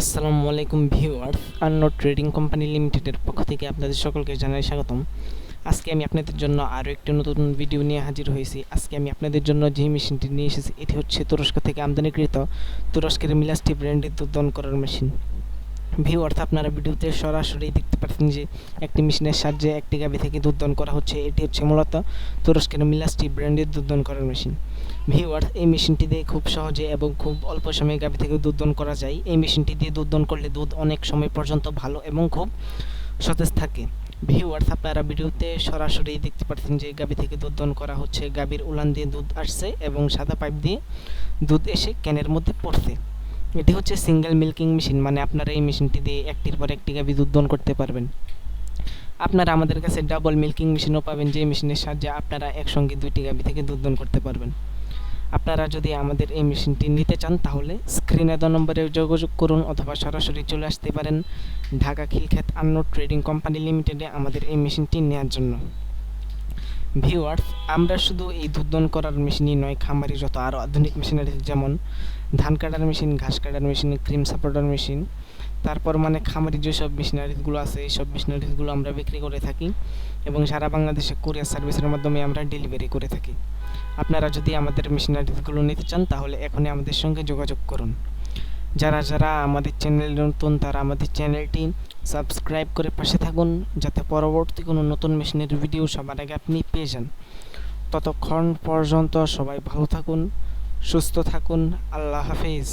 আসসালামু আলাইকুম viewers, আন্নো trading company লিমিটেডের পক্ষ থেকে আপনাদের সকলকে জানাই স্বাগতম। আজকে আমি আপনাদের জন্য আরও একটি নতুন ভিডিও নিয়ে হাজির হয়েছি। আজকে আমি আপনাদের জন্য যে মেশিনটি নিয়ে এসেছি, এটি হচ্ছে তুরস্ক থেকে আমদানিকৃত তুরস্কের মিলাস্টি ব্র্যান্ডের দুধন করার মেশিন। ভিউয়ার্স, আপনারা ভিডিওতে সরাসরি দেখতে পাচ্ছেন যে একটি মেশিনের সাহায্যে একটি গাভি থেকে দুধন করা হচ্ছে। এটি হচ্ছে মূলত তুরস্কের মিলাস্টি ব্র্যান্ডের দুধন করার মেশিন। ভিউয়ার্স, এই মেশিনটি দিয়ে খুব সহজে এবং খুব অল্প সময়ে গাভি থেকে দুধ দন করা যায়। এই মেশিনটি দিয়ে দুধ দন করলে দুধ অনেক সময় পর্যন্ত ভালো এবং খুব সতেজ থাকে। ভিউয়ার্স, আপনারা ভিডিওতে সরাসরি দেখতে পাচ্ছেন যে গাভি থেকে দুধ দন করা হচ্ছে। গাভীর উলান দিয়ে দুধ আসছে এবং সাদা পাইপ দিয়ে দুধ এসে ক্যানের মধ্যে পড়ছে। এটি হচ্ছে সিঙ্গেল মিল্কিং মেশিন মানে আপনারা এই মেশিনটি দিয়ে একটির পর একটি গাভি দুধ করতে পারবেন। আপনারা আমাদের কাছে ডাবল মিল্কিং মেশিনও পাবেন যে মেশিনের সাহায্যে আপনারা একসঙ্গে দুইটি গাভি থেকে দুধ করতে পারবেন। আপনারা যদি আমাদের এই মেশিনটি নিতে চান, তাহলে স্ক্রিনে দেওয়া নম্বরে যোগাযোগ করুন অথবা সরাসরি চলে আসতে পারেন ঢাকা খিলখ্যাত আন্ন ট্রেডিং কোম্পানি লিমিটেডে আমাদের এই মেশিনটি নেওয়ার জন্য। ভিউয়ার্স, আমরা শুধু এই দুধন করার মেশিনই নয়, খামারি যত আরও আধুনিক মেশিনারি যেমন ধান কাটার মেশিন ঘাস কাটার মেশিন ক্রিম সাপোর্টার মেশিন তারপর মানে খামারি যেসব মেশিনারিজগুলো আছে এই সব মেশিনারিজগুলো আমরা বিক্রি করে থাকি এবং সারা বাংলাদেশে কুরিয়ার সার্ভিসের মাধ্যমে আমরা ডেলিভারি করে থাকি। আপনারা যদি আমাদের মেশিনারিজগুলো নিতে চান, তাহলে এখনই আমাদের সঙ্গে যোগাযোগ করুন। যারা যারা আমাদের চ্যানেল নতুন, তারা আমাদের চ্যানেলটি সাবস্ক্রাইব করে পাশে থাকুন, যাতে পরবর্তী কোনো নতুন মেশিনের ভিডিও সবার আগে আপনি পেয়ে যান। ততক্ষণ পর্যন্ত সবাই ভালো থাকুন, সুস্থ থাকুন, আল্লাহ হাফিজ।